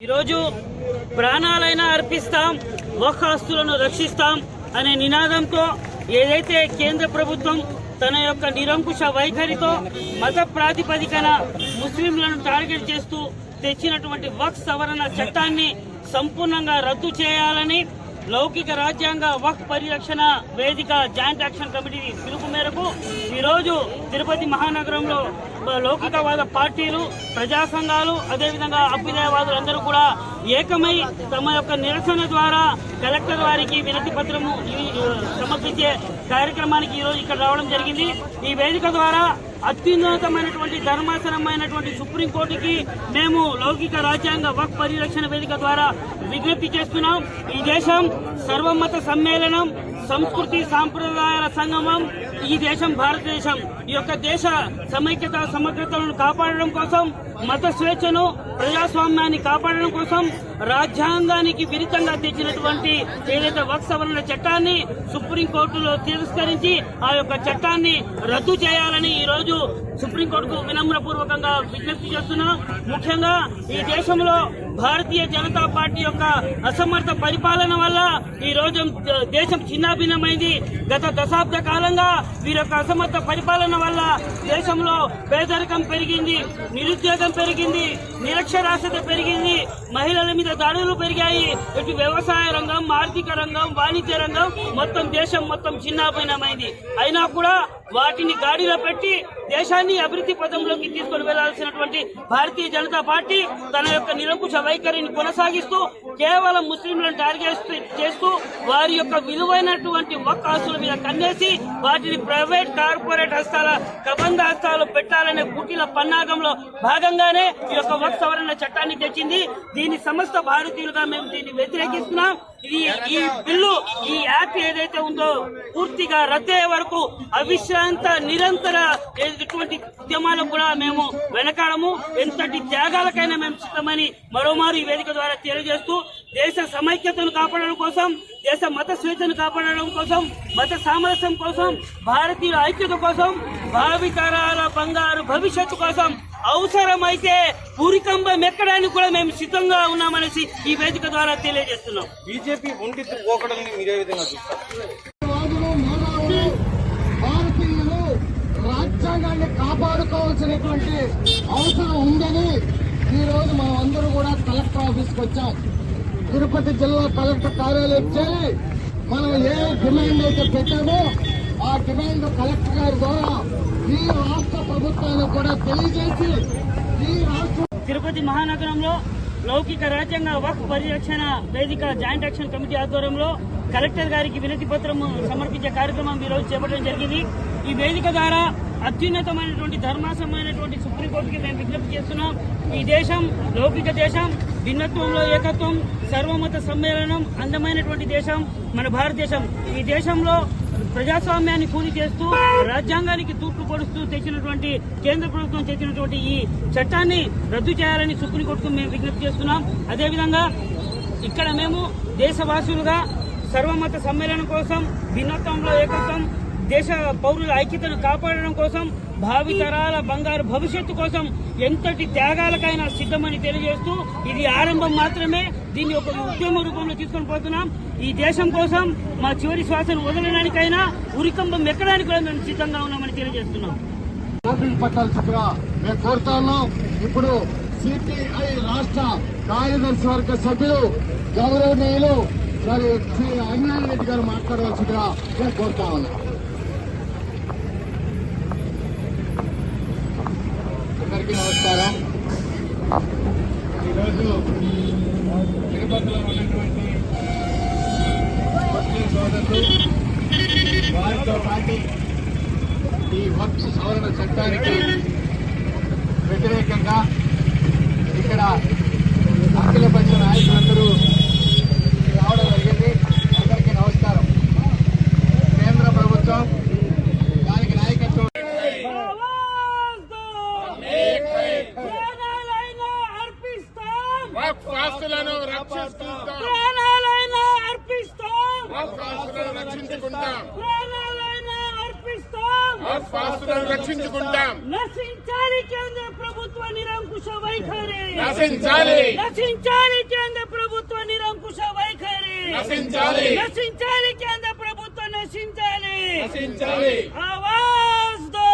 ఈరోజు ప్రాణాలైనా అర్పిస్తాం ఒక్క ఆస్తులను రక్షిస్తాం అనే నినాదంతో ఏదైతే కేంద్ర ప్రభుత్వం తన యొక్క నిరంకుశ వైఖరితో మత ప్రాతిపదికన ముస్లింలను టార్గెట్ చేస్తూ తెచ్చినటువంటి వక్ సవరణ చట్టాన్ని సంపూర్ణంగా రద్దు చేయాలని లౌకిక రాజ్యాంగ వక్ పరిరక్షణ వేదిక జాయింట్ యాక్షన్ కమిటీ పిలుపు మేరకు ఈరోజు తిరుపతి మహానగరంలో లౌకికవాద పార్టీలు ప్రజా సంఘాలు అదేవిధంగా అభ్యుదయవాదులు అందరూ కూడా ఏకమై తమ యొక్క నిరసన ద్వారా కలెక్టర్ వారికి వినతి పత్రము సమర్పించే కార్యక్రమానికి ఈరోజు ఇక్కడ రావడం జరిగింది. ఈ వేదిక ద్వారా అత్యున్నతమైనటువంటి ధర్మాసనమైనటువంటి సుప్రీంకోర్టుకి మేము లౌకిక రాజ్యాంగ వక్ పరిరక్షణ వేదిక ద్వారా విజ్ఞప్తి చేస్తున్నాం. ఈ దేశం సర్వమత సమ్మేళనం సంస్కృతి సాంప్రదాయాల సంగమం ఈ దేశం భారతదేశం. ఈ యొక్క దేశ సమైక్యత సమగ్రతలను కాపాడడం కోసం మత స్వేచ్ఛను ప్రజాస్వామ్యాన్ని కాపాడడం కోసం రాజ్యాంగానికి విరుద్ధంగా తెచ్చినటువంటి ఏదైతే వక్ సవరణ చట్టాన్ని సుప్రీంకోర్టులో తిరస్కరించి ఆ యొక్క చట్టాన్ని రద్దు చేయాలని ఈ ఈరోజు సుప్రీంకోర్టుకు వినమ్రపూర్వకంగా విజ్ఞప్తి చేస్తున్నా. ముఖ్యంగా ఈ దేశంలో భారతీయ జనతా పార్టీ యొక్క అసమర్థ పరిపాలన వల్ల ఈ రోజు దేశం చిన్నాభిన్నమైంది. గత దశాబ్ద కాలంగా వీరి యొక్క అసమర్థ పరిపాలన వల్ల దేశంలో పేదరికం పెరిగింది నిరుద్యోగం పెరిగింది నిరక్షరాస్యత పెరిగింది మహిళల మీద దాడులు పెరిగాయి. ఇటు వ్యవసాయ రంగం ఆర్థిక రంగం వాణిజ్య రంగం మొత్తం దేశం మొత్తం చిన్నాభిన్నమైంది. అయినా కూడా వాటిని గాడిలో పెట్టి దేశాన్ని అభివృద్ధి పథంలోకి తీసుకొని వెళ్ళాల్సినటువంటి భారతీయ జనతా పార్టీ తన యొక్క నిరంకుశ వైఖరిని కొనసాగిస్తూ కేవలం ముస్లింలను టార్గెట్ చేస్తూ వారి యొక్క విలువైనటువంటి ఒక్క ఆస్తుల మీద కన్నేసి వాటిని ప్రైవేట్ కార్పొరేట్ హస్తాల కబంధ హస్తాలు పెట్టాలనే కుటీల పన్నాగంలో భాగంగానే ఈ యొక్క వక్ సవరణ చట్టాన్ని తెచ్చింది. దీని సమస్త భారతీయులుగా మేము దీన్ని వ్యతిరేకిస్తున్నాం. ఇది ఈ బిల్లు ఈ యాప్ ఏదైతే ఉందో పూర్తిగా రద్దయ్యే వరకు అవిశ్రాంత నిరంతర ఎటువంటి ఉద్యమాలకు కూడా మేము వెనకాడము. ఎంతటి త్యాగాలకైనా మేము సిద్ధమని మరోమారు ఈ వేదిక ద్వారా తెలియజేస్తూ దేశ సమైక్యతను కాపాడడం కోసం దేశ మత స్వేచ్ఛను కాపాడడం కోసం మత సామరస్యం కోసం భారతీయుల ఐక్యత కోసం భావితరాల బంగారు భవిష్యత్తు కోసం అవసరమైతే పూరికంబం ఎక్కడానికి కూడా మేము సిద్ధంగా ఉన్నామనేసి ఈ వేదిక ద్వారా తెలియజేస్తున్నాం. బీజేపీ పోకడల్ని మీరే విధంగా భారతీయులు రాజ్యాంగాన్ని కాపాడుకోవాల్సినటువంటి అవసరం ఉందని ఈ రోజు మనం అందరూ కూడా కలెక్టర్ ఆఫీస్కి వచ్చాం. తిరుపతి జిల్లా కలెక్టర్ కార్యాలయం చేరి మనం ఏ డిమాండ్ అయితే పెట్టామో ఆ డిమాండ్ కలెక్టర్ గారి ద్వారా ఈ రాష్ట్ర ప్రభుత్వానికి కూడా తెలియజేసి ఈ రాష్ట్ర తిరుపతి మహానగరంలో లౌకిక రాజ్యాంగ వక్ పరిరక్షణ వేదిక జాయింట్ యాక్షన్ కమిటీ ఆధ్వర్యంలో కలెక్టర్ గారికి వినతి పత్రం సమర్పించే కార్యక్రమం ఈరోజు చేపట్టడం జరిగింది. ఈ వేదిక ద్వారా అత్యున్నతమైనటువంటి ధర్మాసమైనటువంటి సుప్రీంకోర్టుకి మేము విజ్ఞప్తి చేస్తున్నాం. ఈ దేశం లౌకిక దేశం భిన్నత్వంలో ఏకత్వం సర్వమత సమ్మేళనం అందమైనటువంటి దేశం మన భారతదేశం. ఈ దేశంలో ప్రజాస్వామ్యాన్ని కూలి చేస్తూ రాజ్యాంగానికి తూట్లు పొడుస్తూ తెచ్చినటువంటి కేంద్ర ప్రభుత్వం తెచ్చినటువంటి ఈ చట్టాన్ని రద్దు చేయాలని సుప్రీంకోర్టుకు మేము విజ్ఞప్తి చేస్తున్నాం. అదేవిధంగా ఇక్కడ మేము దేశవాసులుగా సర్వమత సమ్మేళనం కోసం భిన్నత్వంలో ఏకత్వం దేశ పౌరుల ఐక్యతను కాపాడడం కోసం భావి తరాల బంగారు భవిష్యత్తు కోసం ఎంతటి త్యాగాలకైనా సిద్ధమని తెలియజేస్తూ ఇది ఆరంభం మాత్రమే. దీన్ని ఒక ఉద్యమ రూపంలో తీసుకొని పోతున్నాం. ఈ దేశం కోసం మా చివరి శ్వాసను వదలడానికైనా ఉరికంబం ఎక్కడానికి కూడా మేము సిద్ధంగా ఉన్నామని తెలియజేస్తున్నాం. ఓపిక పట్టాల్సిందిగా మేము కోరుతా ఉన్నాం ఇప్పుడు సిపిఐ రాష్ట్ర కార్యదర్శి వర్గ సభ్యులు గౌరవనీయులు మరి శ్రీ అజ్ఞాన రెడ్డి గారు మాట్లాడవలసిందిగా నేను కోరుతా ఉన్నాం. అందరికీ నమస్కారం. ఈరోజు చుట్టుపక్కల ఉన్నటువంటి ముస్లిం సోదరులు వారితో పాటు ఈ వక్స్ సవరణ చట్టానికి వ్యతిరేకంగా ఇక్కడ అఖిల పక్ష నాయకులందరూ రావడం జరిగింది అందరికీ నమస్కారం కేంద్ర ప్రభుత్వం దానికి నాయకత్వం ప్రాణాలైనా అర్పిస్తాం వక్ఫ్ ఆస్తులను రక్షిస్తుంటాం. ప్రాణాలైనా అర్పిస్తాం. ఆస్తులను రక్షించుకుంటాం. ప్రాణాలైనా అర్పిస్తాం. ఆస్తులను రక్షించుకుంటాం. నశించాలి కేంద్ర ప్రభుత్వ నిరంకుశ వైఖరి. నశించాలి. నశించాలి కేంద్ర ప్రభుత్వ నశించాలి. నశించాలి ఆవాజ్ దో.